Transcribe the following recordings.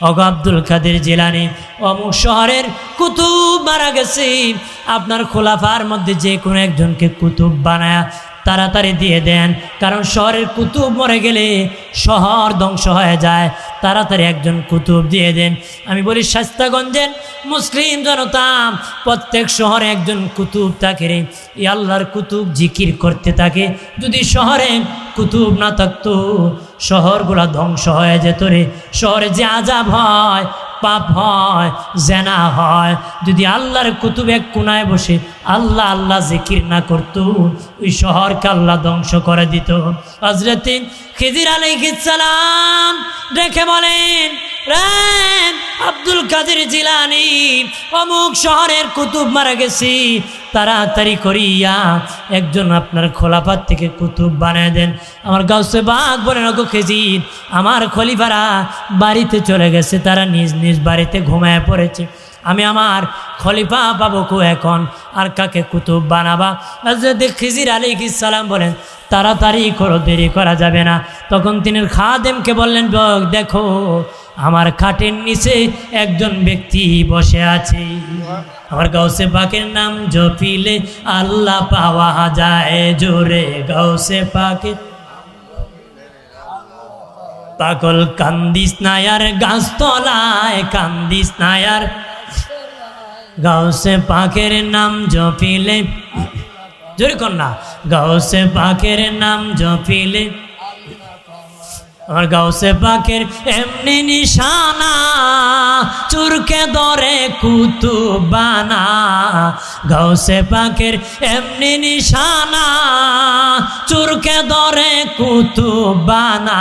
অগ আব্দুল কাদের জেলানি অমুক শহরের কুতুব মারা গেছে। আপনার খোলাফার মধ্যে যে কোনো একজনকে কুতুব বানায়া তাড়াতাড়ি দিয়ে দেন। কারণ শহরের কুতুব মরে গেলে শহর ধ্বংস হয়ে যায়। তাড়াতাড়ি একজন কুতুব দিয়ে দেন। আমি বলি, শাস্তাগঞ্জের মুসলিম জনতা, প্রত্যেক শহরে একজন কুতুব থাকে রে। আল্লাহর কুতুব জিকির করতে থাকে। যদি শহরে কুতুব না থাকতো, শহরগুলা ধ্বংস হয়ে যেত রে। শহরে যে আজাব হয় পাপ হয়, জেনা হয়। যদি আল্লাহর কুতুব কোনায় বসে আল্লাহ আল্লাহ জিকির না করত, ওই শহরকে আল্লাহ ধ্বংস করে দিত। হজরত খিজির সালাম দেখে বলেন আব্দুল কাদের জিলানি অমুক শহরের কুতুব মারা গেছি। তাড়াতাড়ি করিয়া একজন আপনার খোলাপাত থেকে কুতুব বানিয়ে দেন। আমার গাউসে বাঘ বলে নগো খেজির আমার খলিফারা বাড়িতে চলে গেছে। তারা নিজ নিজ বাড়িতে ঘুমায় পড়েছে। আমি আমার খলিফা পাবো এখন আর কাকে কুতুব বানাবা? হজরত খিজির আলী সালাম বলেন তাড়াতাড়ি করো দেরি করা যাবে না। তখন তিনি খাদেমকে বললেন "বক, দেখো আমার খাটের নিচে একজন ব্যক্তি বসে আছে। আমার গাউসে পাকের নাম জপিলে আল্লাহ পাওয়া যায় জোরে। গাউসে পাকের পাগল কান্দিস নায়ার গাছতলায় কান্দিস নায়ার গাউসে পাখের নাম জপিলে জোরে না। গাউসে পাখের নাম জপিলে আমার গাউসে পাখির এমনি নিশানা, চুরকে দরে কুতুবানা গাউসে পাকের এমনি নিশানা, চুরকে দরে কুতুবানা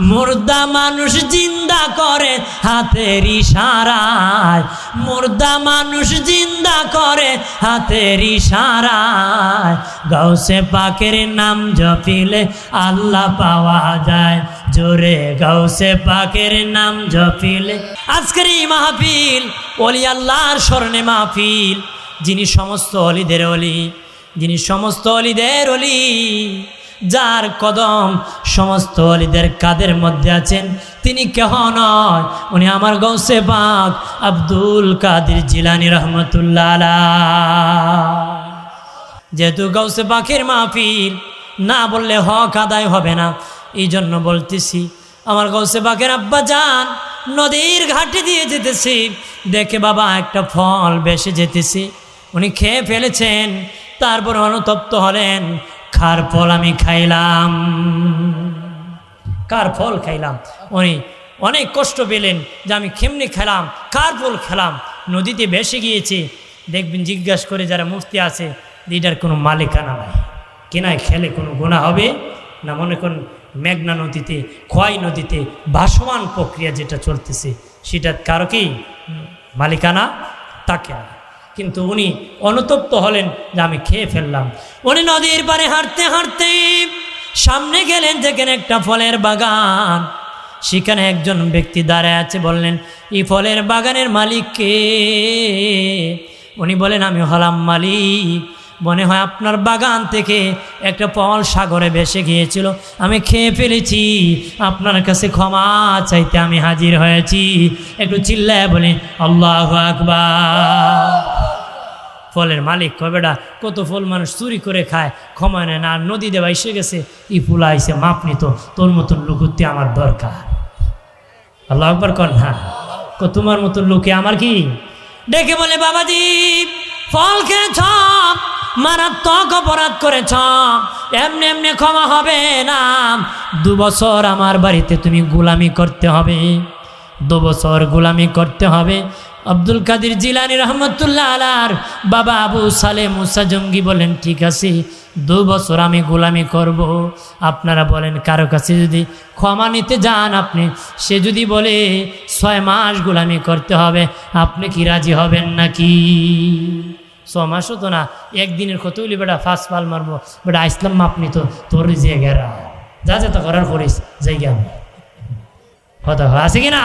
মুর্দা মানুষ জিন্দা করে হাতের ইশারায়। মুর্দা মানুষ জিন্দা করে হাতের ইশারায়। গাউসে পাকের নাম জপিলে আল্লাহ পাওয়া যায়। জোরে গাউসে পাকের নাম জপিলে। আজকের এই মাহফিল অলি আল্লাহর স্মরণে মাহফিল। যিনি সমস্ত অলিদের অলি, যিনি সমস্ত অলিদের অলি যার কদম সমস্ত অলিদের কাদের মধ্যে আছেন, তিনি কেহ নয়। উনি আমার গৌসে পাক আব্দুল কাদির জিলানি রহমতুল্লাহ। যেহেতু গৌসে পাখির মাহফিল, না বললে হক আদায় হবে না। এই জন্য বলতেছি, আমার গৌসে পাখির আব্বা যান, নদীর ঘাটে দিয়ে যেতেছি। দেখে বাবা একটা ফল বেসে যেতেছি। উনি খেয়ে ফেলেছেন, তারপর অনুতপ্ত হলেন। খার ফল আমি খাইলাম? কার ফল খাইলাম? উনি অনেক কষ্ট পেলেন যে আমি কেমনি খেলাম? কার ফল খেলাম? নদীতে ভেসে গিয়েছে। দেখবেন জিজ্ঞাসা করে যারা মুফতি আছে এটার কোনো মালিকানা নাই। কেনায় খেলে কোনো গোনা হবে? না মনে করুন মেঘনা নদীতে, খোয়াই নদীতে ভাসমান প্রক্রিয়া যেটা চলতেছে, সেটা কারও কি? মালিকানা? তাকে না। কিন্তু উনি অনুতপ্ত হলেন যে আমি খেয়ে ফেললাম। উনি নদীর পারে হাঁটতে হাঁটতে সামনে গেলেন যেখানে একটা ফলের বাগান। সেখানে একজন ব্যক্তি দাঁড়ায় আছে, বললেন এই ফলের বাগানের মালিককে উনি বলেন আমি হলাম মালিক। মনে হয় আপনার বাগান থেকে একটা ফল সাগরে ভেসে গিয়েছিল। আমি খেয়ে ফেলেছি। আপনার কাছে ক্ষমা চাইতে আমি হাজির হয়েছি। একটু চিল্লায় বলি আল্লাহ আকবার। ফলের মালিক কবেটা কত ফল মানুষ চুরি করে খায়, ক্ষমা নেয় না নদী দেওয়া এসে গেছে, ই ফুলা আইসে মাপ নিত, তোর মতন লুকুতি আমার দরকার। আল্লাহ আকবর কন হ্যাঁ কো, তোমার মতন লোকে আমার কি? ডেকে বলে, বাবাজি, ফল খেয়েছ, মারাত্মক অপরাধ করেছ, এমনি এমনি ক্ষমা হবে না, দু বছর আমার বাড়িতে তুমি গোলামি করতে হবে, দু বছর গোলামি করতে হবে আব্দুল কাদির জিলানি রহমতুল্লাহ আলার বাবা আবু সালে মুসা জঙ্গি বলেন, ঠিক আছে, দু বছর আমি গোলামি করব। আপনারা বলেন, কারও কাছে যদি ক্ষমা নিতে যান আপনি, সে যদি বলে ছয় মাস গোলামি করতে হবে, আপনি কি রাজি হবেন নাকি? ছ মাসও তো না, একদিনের কত হইলি বেটা ফার্স্ট পাল মারবো। বেটা ইসলাম মাপ তো, তোর যে গেরা। যা যা তো করার করিস, যাই গে আমি। কথা আছে কি না?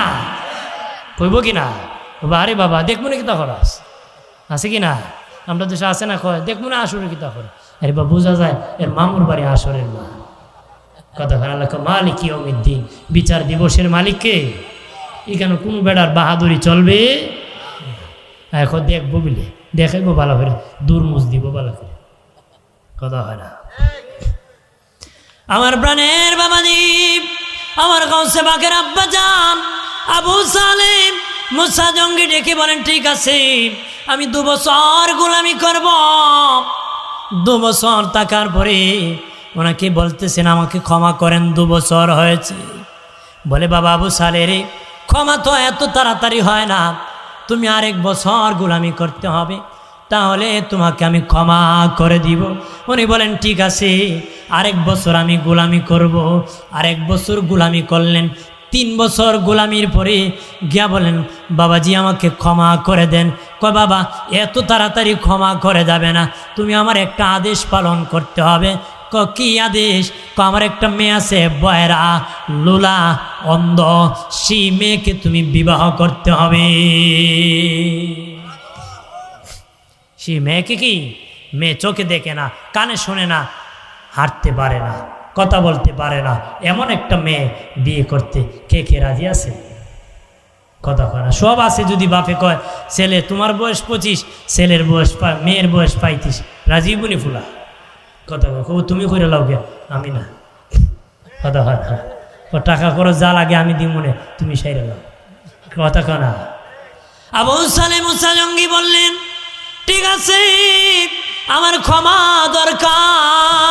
কইব কি না? কইবা, আরে বাবা দেখব না কিতা খরচ আছে কি না? আমরা দেশে আছে না কয় দেখব না আসরের কিতা খরচ আরে বা বোঝা যায় এর মামুর বাড়ি আসরের মা। কথা ভালো মালিক ইয়মিদ্দিন বিচার দিবসের মালিককে এখানে কোনো বেড়ার বাহাদুরি চলবে? এখন দেখব বিলে দেখাইবো ভালো করে দূর মুজ দিব ভালো করে। কথা হয় না। আমার প্রাণের বাবাজি আমার গাউসে বাকের আব্বা যান আবু সালেম মুসা জঙ্গি ডেকে বলেন, ঠিক আছে, আমি দু বছর গোলামি করব। দু বছর থাকার পরে ওনাকে বলতেছেন, আমাকে ক্ষমা করেন, দু বছর হয়েছে। বলে, বাবা আবু সালে রে, ক্ষমা তো এত তাড়াতাড়ি হয় না। তুমি আরেক বছর গোলামি করতে হবে, তাহলে তোমাকে আমি ক্ষমা করে দিব। উনি বলেন, ঠিক আছে, আরেক বছর আমি গোলামি করব। আরেক বছর গোলামি করলেন তিন বছর গোলামির পরে গিয়া বলেন, বাবাজি, আমাকে ক্ষমা করে দেন। কয়, বাবা, এত তাড়াতাড়ি ক্ষমা করে যাবে না। তুমি আমার একটা আদেশ পালন করতে হবে। ক কি আদেশ? ক আমার একটা মেয়ে আছে, বয়রা, লোলা, অন্ধ, সেই মেয়েকে তুমি বিবাহ করতে হবে। সেই মেয়েকে কি? মেয়ে চোখে দেখে না, কানে শোনে না, হাঁটতে পারে না। কথা বলতে পারে না। এমন একটা মেয়ে বিয়ে করতে কে কে রাজি আছে? কথা কয় না। সব আছে যদি বাপে কয়, ছেলে, তোমার বয়স পঁচিশ, ছেলের বয়স মেয়ের বয়স পাইতিস রাজি বনি ফুলা? কথা কয়, কবু, তুমি করে লাও গে আমি না। কথা হয় না। ও টাকা করো যা লাগে আমি দিব মনে, তুমি সাইরে লাও কথা কয় না। আবু সালে জঙ্গি বললেন, ঠিক আছে, আমার ক্ষমা দরকার।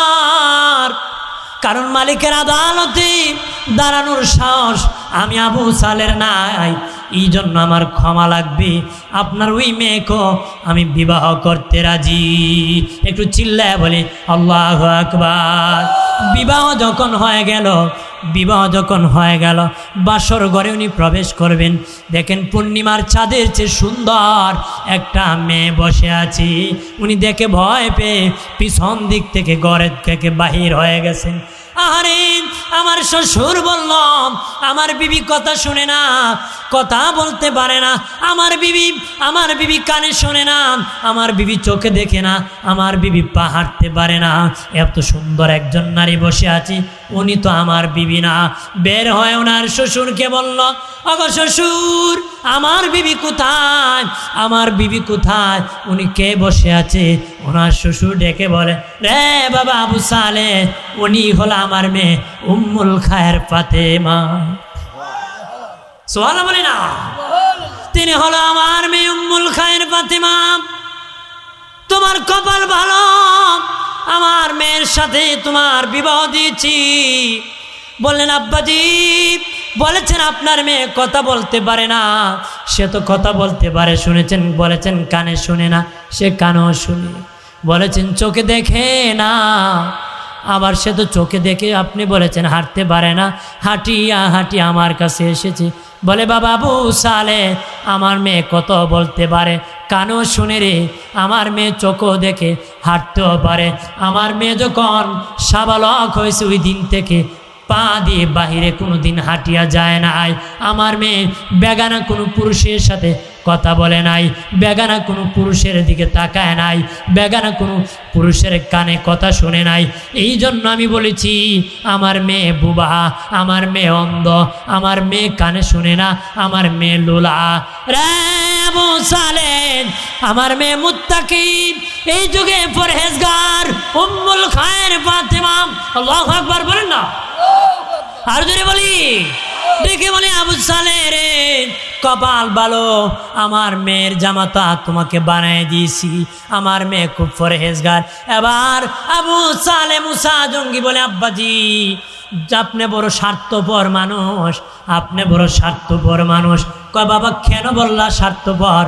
কারণ মালিকের আদালতে দাঁড়ানোর সাহস আমি আবু সালের নাই। এই জন্য আমার ক্ষমা লাগবে। আপনার ওই মেয়েকেও আমি বিবাহ করতে রাজি। একটু চিল্লায় বলে, আল্লাহ আকবার। বিবাহ যখন হয়ে গেল, বিবাহ যখন হয়ে গেল, বাসর ঘরে উনি প্রবেশ করবেন। দেখেন পূর্ণিমার চাঁদের চেয়ে সুন্দর একটা মেয়ে বসে আছি। উনি দেখে ভয় পেয়ে পিছন দিক থেকে, ঘরের থেকে বাহির হয়ে গেছেন। আরে আমার শ্বশুর বললাম আমার বিবি কথা শুনে না কথা বলতে পারে না। আমার বিবি আমার বিবি কানে শোনে না। আমার বিবি চোখে দেখে না। আমার বিবি পা হাঁটতে পারে না। এত সুন্দর একজন নারী বসে আছি। উনি তো আমার বিবি না। বের হয় ওনার শ্বশুরকে বলল অগ শ্বশুর, আমার বিবি কোথায়? আমার বিবি কোথায়? উনি কে বসে আছে? ওনার শ্বশুর ডেকে বলে, রে বাবা আবু সালে উনি হলো আমার মেয়ে উম্মুল খায়ের পাতে মা সোহানা বলে না তিনি হলো আমার মেয়ে উম্মুল খায়ের পাতিমা তোমার কপাল ভালো, আমার মেয়ের সাথে তোমার বিবাহ দিয়েছি। বললেন, আব্বাজি, বলেছেন আপনার মেয়ে কথা বলতে পারে না। সে তো কথা বলতে পারে, শুনেছেন, বলেছেন, কানে শুনে না, সে কানেও শুনে। বলেছেন, চোখে দেখে না। আবার সে তো চোখে দেখে আপনি বলেছেন, হাঁটতে পারে না। হাঁটিয়া হাঁটি আমার কাছে এসেছে। বলে, বাবা, আবু সালে আমার মেয়ে কত বলতে পারে? কানও শুনে রে, আমার মেয়ে চোখও দেখে, হাঁটতেও পারে। আমার মেয়ে যখন সাবালক হয়েছে ওই দিন থেকে, পা দিয়ে বাহিরে কোনো দিন হাঁটিয়া যায় না আমার মেয়ে বেগানা কোনো পুরুষের সাথে কথা বলে নাই। বেগানা কোনো পুরুষের দিকে তাকায় নাই। বেগানা কোনো পুরুষের কানে কথা শুনে নাই। এই জন্য আমি বলেছি, আমার মেয়ে বুবা, আমার মেয়ে অন্ধ, আমার মেয়ে কানে শুনে না, আমার মেয়ে লোলা। সালেন আমার মেয়ে মুত্তাকি এই যুগে পরহেজগার, উম্মুল খায়ের ফাতেমা। আল্লাহু আকবার বলেন না? আর জোরে বলি। দেখে বলি আবু সালে রে কপাল ভালো। আমার মেয়ের জামাতা তোমাকে বানায় দিয়েছি। আমার মেয়ে খুব ফরহেজগার এবার আবু সালে মুসা জঙ্গি বলে, আব্বাজি, আপনি বড় স্বার্থপর মানুষ, আপনি বড় স্বার্থপর মানুষ। কয়, বাবা, কেন বললা স্বার্থপর?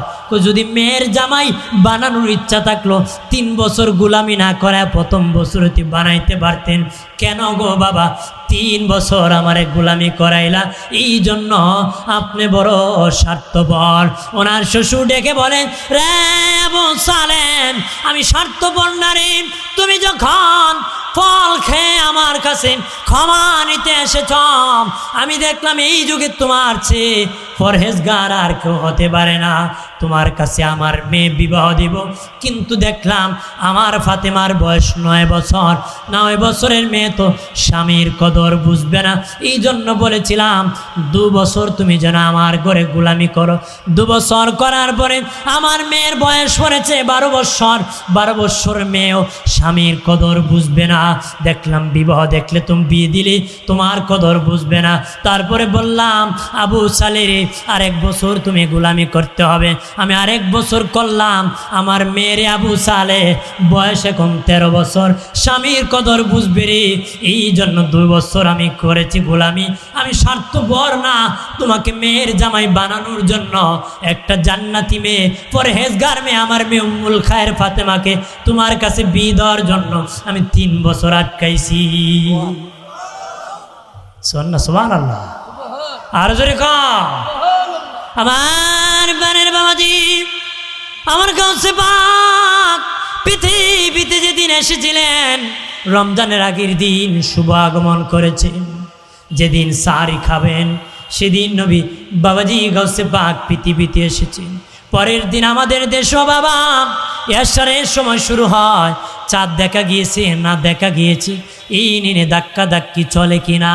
যদি মেয়ের জামাই বানানোর ইচ্ছা থাকল, তিন বছর গুলামি না করে প্রথম বছরতে বানাইতে পারতেন কেন গো বাবা? তিন বছর আমারে গুলামি করাইলা। এই জন্য আপনি বড় স্বার্থপর। ওনার শ্বশুর ডেকে বলেন রে সালেন আমি স্বার্থপর না তুমি যখন ফল খেয়ে আমার কাছে ক্ষমা নিতে এসেছ, আমি দেখলাম এই যুগে তোমার চেয়ে পরহেজগার আর কেউ হতে পারে না। তোমার কাছে আমার মেয়ে বিবাহ দিব। কিন্তু দেখলাম আমার ফাতেমার বয়স নয় বছর। নয় বছরের মেয়ে তো স্বামীর কদর বুঝবে না। এই জন্য বলেছিলাম, দু বছর তুমি যেন আমার ঘরে গোলামি করো। দু বছর করার পরে আমার মেয়ের বয়স পড়েছে বারো বছর। বারো বছর মেয়েও স্বামীর কদর বুঝবে না। দেখলাম বিবাহ দেখলে তুমি বিয়ে দিলে তোমার কদর বুঝবে না। তারপরে বললাম, আবু সালেরে আরেক বছর তুমি গোলামি করতে হবে। আমি আরেক বছর করলাম। আমার মেয়ের আবু সালে বয়স এখন তেরো বছর। স্বামীর কদর বুঝবে রে এই জন্য দুই বছর আমি করেছি গোলামি। আমি স্বার্থপর না তোমাকে মেয়ের জামাই বানানোর জন্য। একটা জান্নাতি মেয়ে পরে হেজগার মেয়ে আমার মেয়ে উম্মুল খায়ের ফাতেমাকে তোমার কাছে বিয়ে দেওয়ার জন্য আমি তিন বছর আটকাইছি। শোন না সোমান আল্লাহ আর জোরে কম আমার বানের বাবাজি, আমার কাছে পাক। পৃথিবীতে যেদিন এসেছিলেন, রমজানের আগের দিন শুভ আগমন করেছেন। যেদিন সারি খাবেন, সেদিন নবী বাবাজি গৌসে পাক পৃথিবীতে এসেছেন। পরের দিন আমাদের দেশ বাবা এসারের সময় শুরু হয়। চাঁদ দেখা গিয়েছে, না দেখা গিয়েছে, এই নিনে ধাক্কা ধাক্কি চলে কিনা।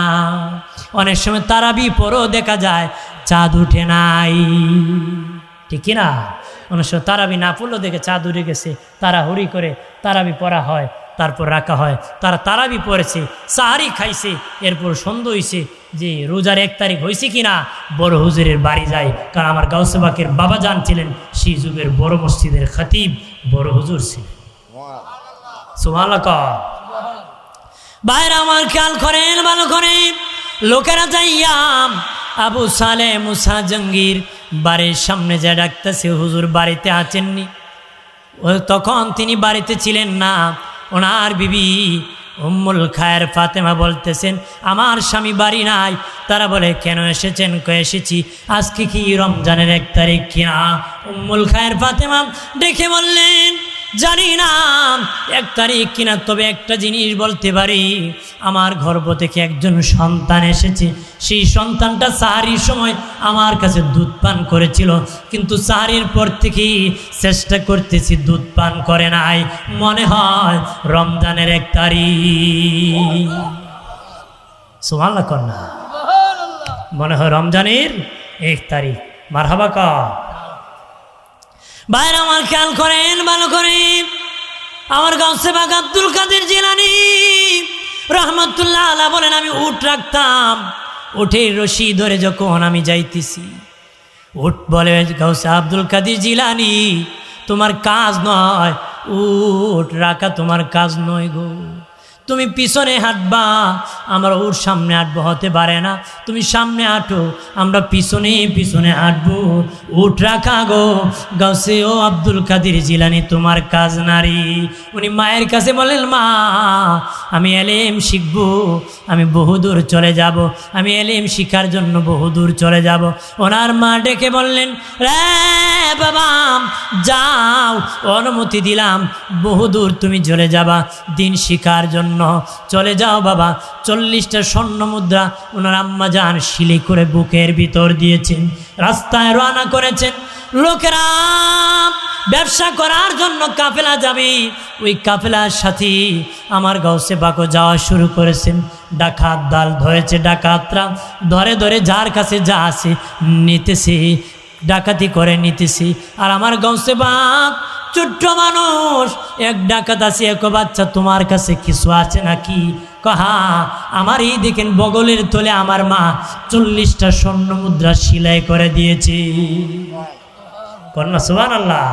অনেক সময় তারাবি পরও দেখা যায় চাঁদ উঠে নাই। ঠিক কিনা? অনেক তারাবি না পড়লেও দেখে চাঁদ উঠে গেছে তারা হুড়ি করে তারাবি পড়া হয়, তারপর রাখা হয়। তারা তারাবি পড়েছে, সাহারি খাইছে, এরপর সন্ধ্যা হয়েছে যে রোজার এক তারিখ হয়েছে কিনা, বড় হুজুরের বাড়ি যায়। কারণ আমার গাউসেবাকের বাবা জান ছিলেন, সেই যুগের বড় মসজিদের খাতিব, বড় হুজুর ছিলেন। বাইরে আমার খেয়াল করেন, ভালো করে লোকেরা যাইয়াম আবু সালে মুসা জঙ্গির বাড়ির সামনে যা ডাকতেছে, হুজুর বাড়িতে আছেননি। ও তখন তিনি বাড়িতে ছিলেন না। ওনার বিবি উম্মুল খায়ের ফাতেমা বলতেছেন, আমার স্বামী বাড়ি নাই। তারা বলে, কেন এসেছেন? কে এসেছি? আজকে কি রমজানের এক তারিখ কিনা? উম্মুল খায়ের ফাতেমা দেখে বললেন জানি না এক তারিখ কিনা তবে একটা জিনিস বলতে পারি। আমার গর্ভ থেকে একজন সন্তান এসেছে। সেই সন্তানটা সাহারির সময় আমার কাছে দুধ পান করেছিল। কিন্তু সাহারির পর থেকেই চেষ্টা করতেছি দুধ পান করে নাই। মনে হয় রমজানের এক তারিখ। সোমাল্লা কন্যা মনে হয় রমজানের এক তারিখ। মারহাবা কা বাইরে আমার খেয়াল করেন, ভালো করে। আমার গাছে বাগ আব্দুল কাদের জিলানি রহমতুল্লাহ আলা বলেন, আমি উঠ রাখতাম উঠে রশি ধরে যখন আমি যাইতেছি। উঠ বলে গাউসে আব্দুল কাদের জিলানি, তোমার কাজ নয় উঠ রাখা তোমার কাজ নয় গো। তুমি পিছনে হাঁটবা, আমরা ওর সামনে হাঁটবো হতে পারে না। তুমি সামনে হাঁটো, আমরা পিছনে পিছনে হাঁটবো। উঠ রাখা গো, গাছে ও আব্দুল কাদির জিলানি, তোমার কাজ নারী। উনি মায়ের কাছে বলেন মা, আমি এলেম শিখব, আমি বহুদূর চলে যাব। আমি এলেম শিখার জন্য বহুদূর চলে যাব। ওনার মা ডেকে বললেন, রে বাবা যাও, অনুমতি দিলাম। বহুদূর তুমি চলে যাবা দিন শিখার জন্য। চলে যাও বাবা, চল্লিশটা স্বর্ণ মুদ্রা ওনার আম্মা যান শিলি করে বুকের ভিতর দিয়েছেন, রাস্তায় রানা করেছেন। লোকেরা, ব্যবসা করার জন্য কাফেলা যাবে। ওই কাফেলার সাথে আমার গাউসে বাকো যাওয়া শুরু করেছেন। ডাকাত দাল ধরেছে ডাকাতরা। ধরে ধরে যার কাছে যা আছে নিতেছে। ডাকাতি করে নিতেছি। আর আমার গাউসে বাপ, ছোট্ট মানুষ, এক ডাকাত আছে, এক বাচ্চা, তোমার কাছে কিছু আছে নাকি? কহা আমার এই দেখেন বগলের তোলে আমার মা চল্লিশটা স্বর্ণ মুদ্রা সিলাই করে দিয়েছে। কন্যা সুবান আল্লাহ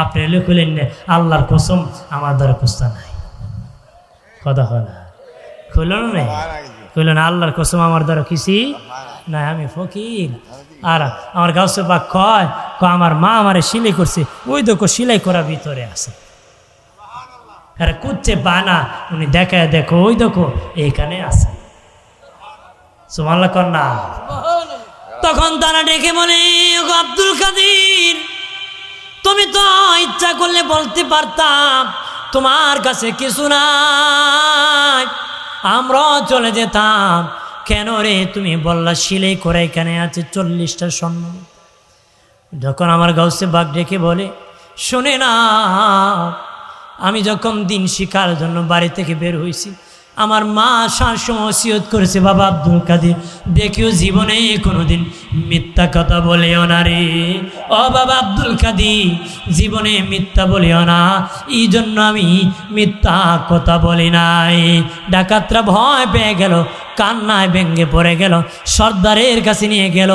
আপনি লিখলেন আল্লাহর কসম, আমার দ্বারা কুস্তা নাই। কথা না। খুলল না? খুলল না আল্লাহর কসম আমার দ্বারা কিসি না আমি ফকির। আর আমার গাছে বা কয়, ক আমার মা আমারে সিলাই করছে, ওই দেখো সিলাই করা ভিতরে আছে। আরে কুচ্ছে বানা, উনি দেখায় দেখো, ওই দেখো এইখানে আছে। সুমাল্লা কন্যা তখন তারা ডেকে বলে, "ওগো আব্দুল কাদির, তুমি তো ইচ্ছা করলে বলতে পারতাম, তোমার কাছে কিছু নাই। আমরাও চলে যেতাম। কেন রে তুমি বললা, সিলাই করে এখানে আছে চল্লিশটা স্বর্ণ। যখন আমার গাউসে বাঘ ডেকে বলে, শোনে না, আমি যখন দিন শিকার জন্য বাড়ি থেকে বের হয়েছি আমার মা সবসময় ওসিয়ত করেছে, বাবা আব্দুল কাদের, দেখিও জীবনে কোনোদিন মিথ্যা কথা বলেও না রে। ও বাবা আব্দুল কাদি জীবনে মিথ্যা বলেও না এই জন্য আমি মিথ্যা কথা বলি নাই। ডাকাতরা ভয় পেয়ে গেল কান্নায় ভেঙ্গে পড়ে গেল, সর্দারের কাছে নিয়ে গেল।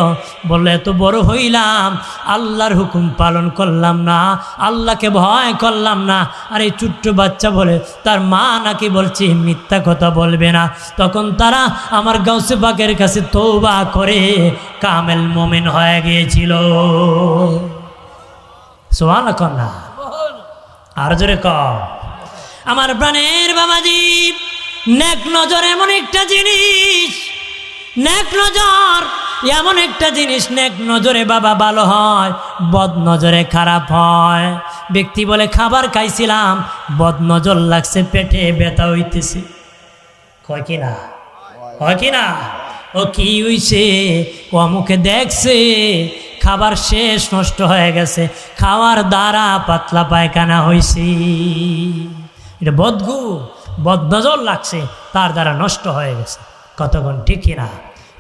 বলল, এত বড় হইলাম, আল্লাহর হুকুম পালন করলাম না, আল্লাহকে ভয় করলাম না। আর এই ছোট্ট বাচ্চা বলে, তার মা নাকি বলছে, মিথ্যা কথা বলবে না। তখন তারা আমার গাউসে বাগের কাছে তৌবা করে কামেল মোমেন হয়ে গিয়েছিল। সোয়াল কন্যা আর জোরে ক আমার প্রাণের বাবাজি নেক নজর এমন একটা জিনিস, নেক নজর এমন একটা জিনিস, নেক নজরে বাবা ভালো হয়, বদ নজরে খারাপ হয়। ব্যক্তি বলে, খাবার খাইছিলাম, বদ নজর লাগছে, পেটে ব্যথা হইতেছে। কয় কি না? হয় কি না? ও কি হইছে? ও মুখে দেখছে, খাবার শেষ নষ্ট হয়ে গেছে, খাওয়ার দ্বারা পাতলা পায়খানা হয়েছে এটা বদগু। বদনজর লাগছে, তার দ্বারা নষ্ট হয়ে গেছে। কতক্ষণ ঠিক না?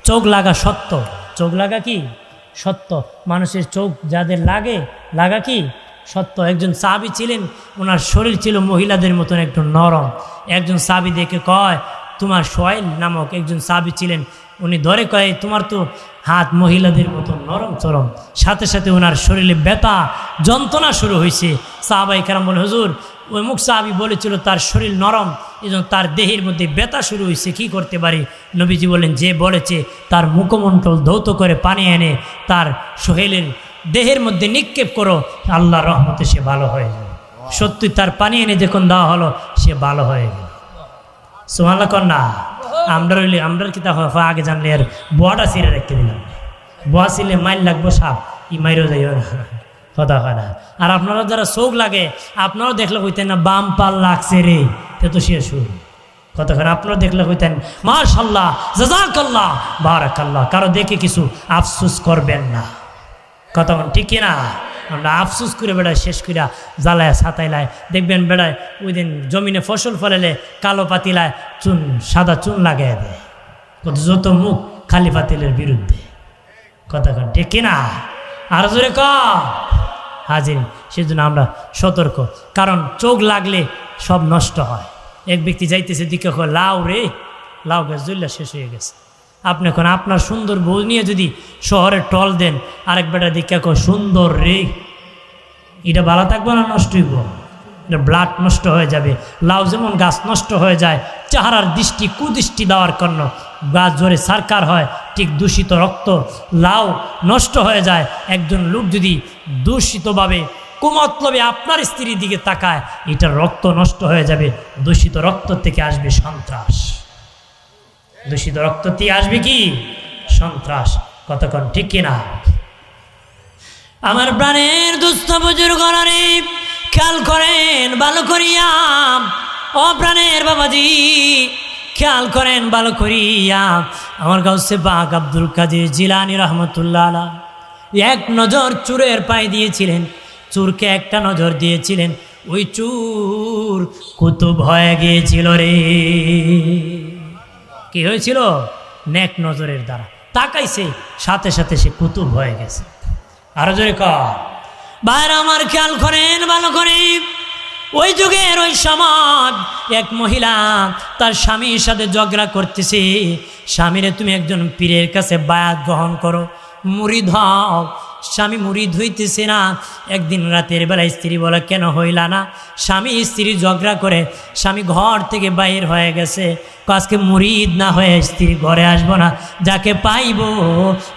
চোখ লাগা সত্য। চোখ লাগা কি? সত্য। মানুষের চোখ যাদের লাগে, লাগা কি? সত্য। একজন সাবি ছিলেন, ওনার শরীর ছিল মহিলাদের মতন একটু নরম। একজন সাবি দেখে কয়, তোমার সোয়েল নামক একজন সাবি ছিলেন, উনি ধরে কয়, তোমার তো হাত মহিলাদের মতো নরম চরম। সাথে সাথে ওনার শরীরে ব্যথা, যন্ত্রণা শুরু হয়েছে সাহাবাই কারাম বলে, হুজুর ওই মুখ সাহাবি বলেছিল, তার শরীর নরম এবং তার দেহের মধ্যে ব্যথা শুরু হয়েছে, কি করতে পারি? নবীজি বলেন যে বলেছে, তার মুখমণ্ডল ধৌত করে পানি এনে, তার সোহেলের দেহের মধ্যে নিক্ষেপ করো, আল্লাহ রহমতে সে ভালো হয়ে যাবে। সত্যি তার পানি এনে যখন দেওয়া হলো, সে ভালো হয়ে গেল। সোমালা কন্যা আমরা রইলে আমরা কি তা আগে জানলে আর বোয়াটা ছিঁড়ে রেখে দিলাম। বোয়া ছিলে মাইল লাগবো সাপ, ই মাইরও যাইও না। কথা হয় না। আর আপনারা যারা চোখ লাগে, আপনারাও দেখলে কইতেন না, বাম পাল লাগছে রে। তে তো সে শুরু কতক্ষণ আপনারা দেখলে কইতেন, মাশাল্লাহ জাজাকাল্লাহ বারাকাল্লাহ। কারও দেখে কিছু আফসুস করবেন না। কতক্ষণ ঠিক না আমরা আফসুস করে বেড়ায় শেষ করিয়া জ্বালায় ছাতাইলায় দেখবেন বেড়ায় ওই দিন জমিনে ফসল ফলেলে কালো পাতিলায় চুন, সাদা চুন লাগাই দেয়। কত যত মুখ খালি পাতিলের বিরুদ্ধে। কতক্ষণ ঠিক কিনা? আর জোরে ক। হাজির, সেজন্য আমরা সতর্ক। কারণ চোখ লাগলে সব নষ্ট হয়। এক ব্যক্তি যাইতেছে দিকে লাউ রে, লাউ গাছ জ্বললা শেষ হয়ে গেছে। আপনি এখন আপনার সুন্দর বউ নিয়ে যদি শহরে টল দেন, আরেক বেটা দিকে সুন্দর রে, এটা ভালো থাকবে না নষ্ট হইব? এটা ব্লাড নষ্ট হয়ে যাবে। লাউ যেমন গাছ নষ্ট হয়ে যায়, চাহারার দৃষ্টি কুদৃষ্টি দেওয়ার জন্য গাছ জোরে সারকার হয়, ঠিক দূষিত রক্ত লাউ নষ্ট হয়ে যায়। একজন লোক যদি দূষিতভাবে, কুমতলবে আপনার স্ত্রীর দিকে তাকায়, এটা রক্ত নষ্ট হয়ে যাবে। দূষিত রক্ত থেকে আসবে সন্ত্রাস। দূষিত রক্ত থেকে আসবে কি? সন্ত্রাস। কতক্ষণ ঠিক কিনা? আমার প্রাণের দুস্থ বুজুর্গ খেয়াল করেন, ভালো করিয়া ও প্রাণের বাবাজি খেয়াল করেন ভালো করিয়া। আমার গাউসে বাঘ আব্দুল কাদের জিলানি রহমতুল্লাহ এক নজর চুরের পায়ে দিয়েছিলেন, চুরকে একটা নজর দিয়েছিলেন। ওই চুর কুতুব হয়ে গিয়েছিল রে। কি হয়েছিল? নেক নজরের দ্বারা। তাকাইছে, সাথে সাথে সে কুতুব হয়ে গেছে। আরও জোরে ক বাইরে আমার খেয়াল করেন, ভালো করে ওই যুগের ওই সমাজ, এক মহিলা তার স্বামীর সাথে ঝগড়া করতেছি। স্বামীরে তুমি একজন পীরের কাছে বায়াত গ্রহণ করো, মুড়ি হও স্বামী মুড়ি ধুইতেছে না। একদিন রাতের বেলা স্ত্রী বলে, কেন হইলা না? স্বামী স্ত্রী ঝগড়া করে, স্বামী ঘর থেকে বাইর হয়ে গেছে। আজকে মুরিদ না হয়ে স্ত্রী ঘরে আসব না। যাকে পাইব,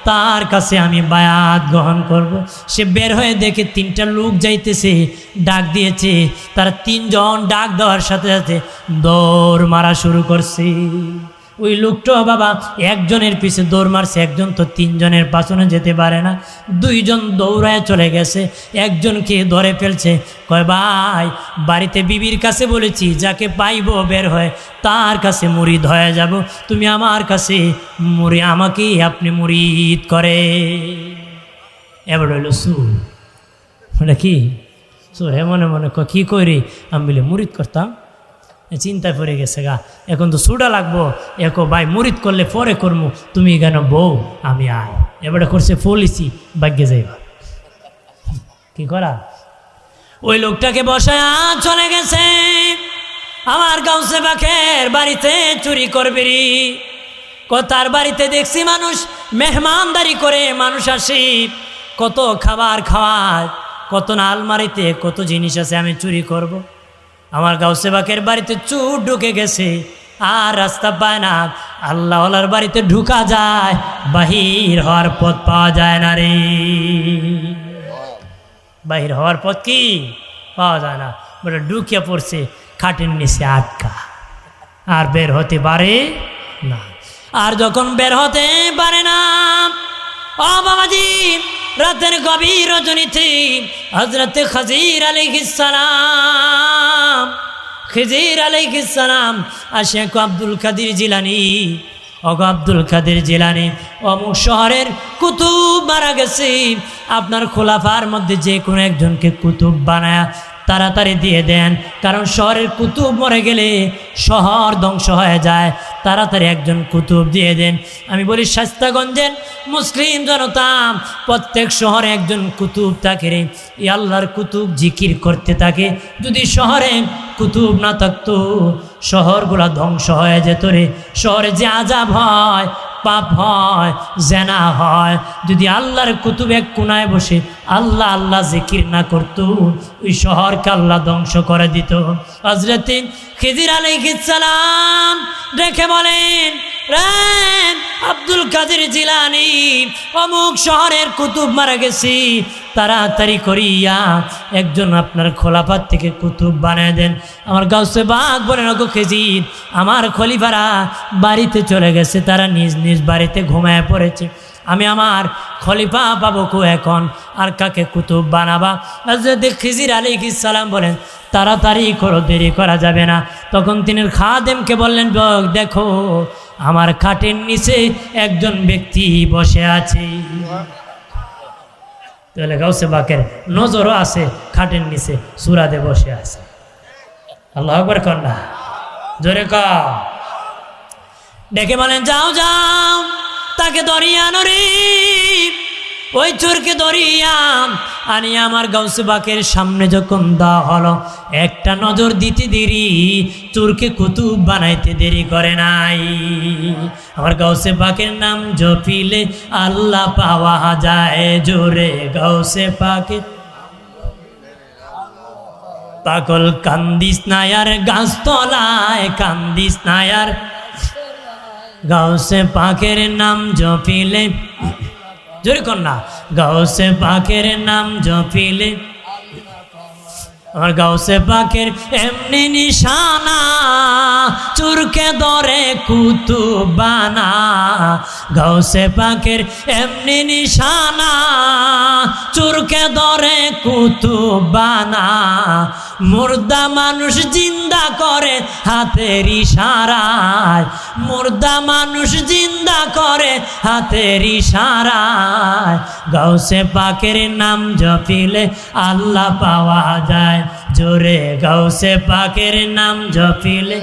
তার কাছে আমি বায়াত গ্রহণ করব। সে বের হয়ে দেখে তিনটা লোক যাইতেছে, ডাক দিয়েছে। তারা তিনজন ডাক দেওয়ার সাথে সাথে দৌড় মারা শুরু করছে। ওই লোকটাও বাবা একজনের পিছে দৌড় মারছে, একজন তো তিনজনের পাশনে যেতে পারে না। দুইজন দৌড়ায় চলে গেছে, একজনকে ধরে ফেলছে। কয়, ভাই, বাড়িতে বিবির কাছে বলেছি, যাকে পাইব বের হয়, তার কাছে মুরিদ হয়ে যাব। তুমি আমার কাছে মুড়ি, আমাকেই আপনি মুরিদ করে। এবার হইল সুর ওটা কি? সুর হে মনে মনে ক করি আমি বলে মুরিদ করতাম। চিন্তায় পড়ে গেছে গা। এখন তো সুডা লাগবো। একো ভাই মুরিদ করলে পরে করব তুমি কেন বউ? আমি আয়। এবারে করছে ফলিসি, ভাগ্যে যাইবা। কি করা? ওই লোকটাকে বসায় চলে গেছে। আমার গাউসে বাখের বাড়িতে চুরি করবি রি। তার বাড়িতে দেখছি মানুষ মেহমানদারি করে মানুষ আসি। কত খাবার খাওয়ায়, কত না আলমারিতে কত জিনিস আছে আমি চুরি করব। আমার গাউসে বাকের বাড়িতে চুর ঢুকে গেছে। আর রাস্তা পায় না। আল্লাহওয়ালার বাড়িতে ঢুকা যায়। বাহির হওয়ার পথ পাওয়া যায় না রে। বাহির হওয়ার পথ কি? পাওয়া যায় না। বলে ঢুকিয়ে পড়ছে খাটের নিচে আটকা। আর বের হতে পারে না। আর যখন বের হতে পারে না, ও বাবাজি, রাতের গভীর রজনীতে হজরত খাজির আলাইহিসসালাম খিজির আর শেখ আব্দুল কাদির জিলানি। অগ আব্দুল কাদের জেলানি, অমুক শহরের কুতুব মারা গেছে। আপনার খোলাফার মধ্যে যে কোনো একজনকে কুতুব বানায় তাড়াতাড়ি দিয়ে দেন। কারণ শহরের কুতুব মরে গেলে শহর ধ্বংস হয়ে যায়। তাড়াতাড়ি একজন কুতুব দিয়ে দেন। আমি বলি, শাস্তাগঞ্জের মুসলিম জনতা, প্রত্যেক শহরে একজন কুতুব থাকে রে। আল্লাহর কুতুব জিকির করতে থাকে। যদি শহরে কুতুব না থাকতো, শহরগুলা ধ্বংস হয়ে যেত রে। শহরে যে আজাব হয় পাপ হয়, জেনা হয়। যদি আল্লাহর কুতুবে কোনায় বসে আল্লাহ আল্লাহ জিকির না করত, ওই শহরকে আল্লাহ ধ্বংস করে দিত। হজরত খিজির আলাইসালাম রেখে বলেন আব্দুল কাদের জিলানি, অমুক শহরের কুতুব মারা গেছি। তাড়াতাড়ি করিয়া একজন আপনার খোলাপাত থেকে কুতুব বানিয়ে দেন। আমার গাউসে বাঘ বলে নগো খেজির আমার খলিফারা বাড়িতে চলে গেছে তারা নিজ নিজ বাড়িতে ঘুমায় পড়েছে। আমি আমার খলিফা পাবো কো এখন আর কাকে কুতুব বানাবা? হজরত খিজির আলী সালাম বলেন তাড়াতাড়ি করো দেরি করা যাবে না। তখন তিনি খাদেমকে বললেন "বক, দেখো আমার খাটের নিচে একজন ব্যক্তি বসে আছে। তাহলে গাউসে বাকের নজরও আছে, খাটের নিচে সুরাদে বসে আছে। আল্লাহ আকবর কন্যা জোরে ক। ডেকে বলেন, যাও যাও, তাকে দরিয়া রে। ওই চোরকে দরিয়াম আনি আমার গাউসে বাকের সামনে যখন দেওয়া হলো, একটা নজর দিতে দেরি, চোরকে কুতুব বানাইতে দেরি করে নাই। আমার গাউসে বাকের নাম জপিলে আল্লাহ পাওয়া যায় জোরে। গাউসে পাকে পাগল কান্দিস নায়ার গাছতলায়, কান্দিস নায়ার গাউসে পাকের নাম জপিলে জোরে কন্যা গাউসে পাকের নাম জপিলে। আমার গাউসে পাকের এমনি নিশানা, চুরকে দরে কুতুবানা। গাউসে পাকের এমনি নিশানা, চুরকে দরে কুতুবানা। মুর্দা মানুষ জিন্দা করে হাতের ইশারায়। মুর্দা মানুষ জিন্দা করে হাতের ইশারায়। গাউসে পাকের নাম জপিলে আল্লাহ পাওয়া যায়। জোরে গাউসে পাকের নাম জপিলে।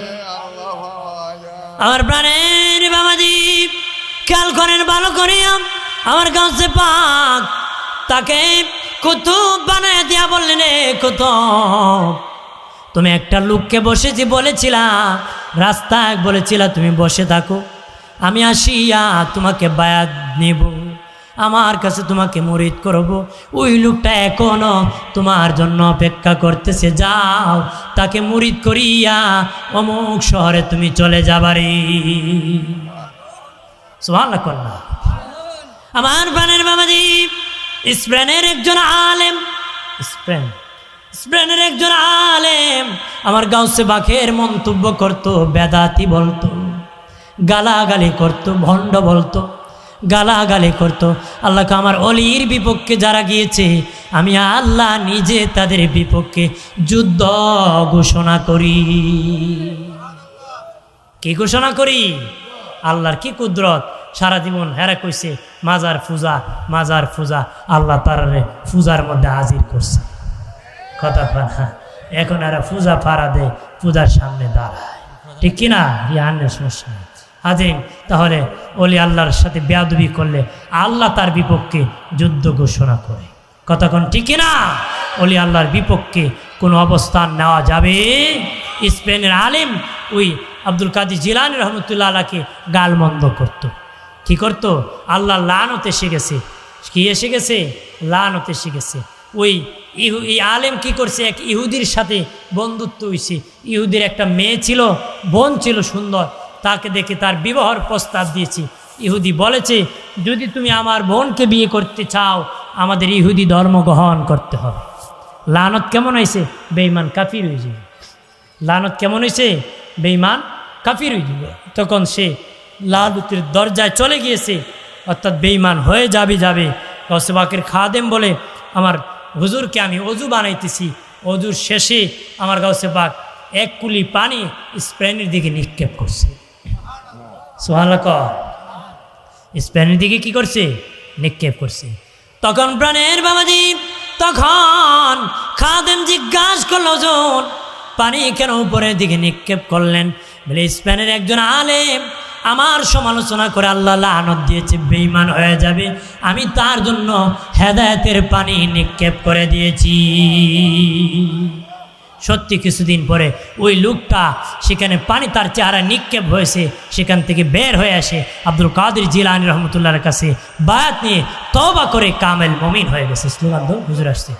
আমার প্রাণের বাবাজি, খেয়াল করেন, ভালো করিয়া আমার গাউসে পাক তাকে কুতুব বানায় দিয়া বললেন কুতুব, তুমি একটা লোককে বসেছি বলেছিলা রাস্তায় বলেছিলা, তুমি বসে থাকো। আমি আসিয়া তোমাকে বায়াত নেব, আমার কাছে তোমাকে মরিদ করব। ওই লোকটা এখনও তোমার জন্য অপেক্ষা করতেছে, যাও, তাকে মুরিদ করিয়া অমুক শহরে তুমি চলে যাবারে সোহান কন্যা আমার প্রাণের বাবাজি স্প্রেনের একজন আলেম। স্প্রেন স্প্রেনের একজন আলেম। আমার গাউসে বাখের মন্তব্য করতো বেদাতি বলতো গালাগালি করতো ভণ্ড বলতো গালাগালি করতো। আল্লাহকে আমার অলির বিপক্ষে যারা গিয়েছে আমি আল্লাহ নিজে তাদের বিপক্ষে যুদ্ধ ঘোষণা করি। কি ঘোষণা করি? আল্লাহর কি কুদরত? সারা জীবন হেরা কইছে, মাজার পূজা মাজার পূজা, আল্লাহ তারারে পূজার মধ্যে হাজির করছে। কথা পানা এখন এরা পূজা পাড়া দেয় পূজার সামনে দাঁড়ায়। ঠিক কিনা রিহানের সমস্যা। হাজির, তাহলে অলি আল্লাহর সাথে বেয়াদবি করলে আল্লাহ তার বিপক্ষে যুদ্ধ ঘোষণা করে। কতক্ষণ ঠিক না? অলি আল্লাহর বিপক্ষে কোনো অবস্থান নেওয়া যাবে? স্পেনের আলিম ওই আব্দুল কাদির জিলানি রহমতুল্লাহ আল্লাহকে গালমন্দ করত। কি করতো? আল্লাহ লানত গেছে। কি এসে গেছে? লানত গেছে। ওই ইহু এই আলেম কি করছে? এক ইহুদির সাথে বন্ধুত্ব হয়েছে ইহুদির একটা মেয়ে ছিল, বোন ছিল সুন্দর। তাকে দেখে তার বিবাহর প্রস্তাব দিয়েছি। ইহুদি বলেছে, যদি তুমি আমার বোনকে বিয়ে করতে চাও, আমাদের ইহুদি ধর্ম গ্রহণ করতে হবে। লানত কেমন হয়েছে বেইমান কাফির হয়ে যাবে। লানত কেমন হয়েছে বেইমান কাফির হয়ে যাবে। তখন সে লালুতের দরজায় চলে গিয়েছে। অর্থাৎ বেইমান হয়ে যাবে যাবে। গসবাকের খাদেম বলে, আমার হুজুরকে আমি অজু বানাইতেছি। অজুর শেষে আমার গাউসে পাক এক কুলি পানি স্প্রেনের দিকে নিক্ষেপ করছে। সোহালক স্পেনের দিকে কি করছে? নিক্ষেপ করছে। তখন প্রাণের বাবাজি, তখন খাদেম জিজ্ঞাসা করল জন পানি কেন উপরের দিকে নিক্ষেপ করলেন? বলে স্পেনের একজন আলেম আমার সমালোচনা করে আল্লাহ লানত দিয়েছে বেইমান হয়ে যাবে। আমি তার জন্য হেদায়েতের পানি নিক্ষেপ করে দিয়েছি। সত্যি কিছুদিন পরে ওই লোকটা সেখানে পানি তার চেহারা নিক্ষেপ হয়েছে, সেখান থেকে বের হয়ে আসে আব্দুল কাদের জিলানি রহমতুল্লাহর কাছে। বায়াত নিয়ে তবা করে কামেল মমিন হয়ে গেছে। স্লোগান তো হুজুর আসছে।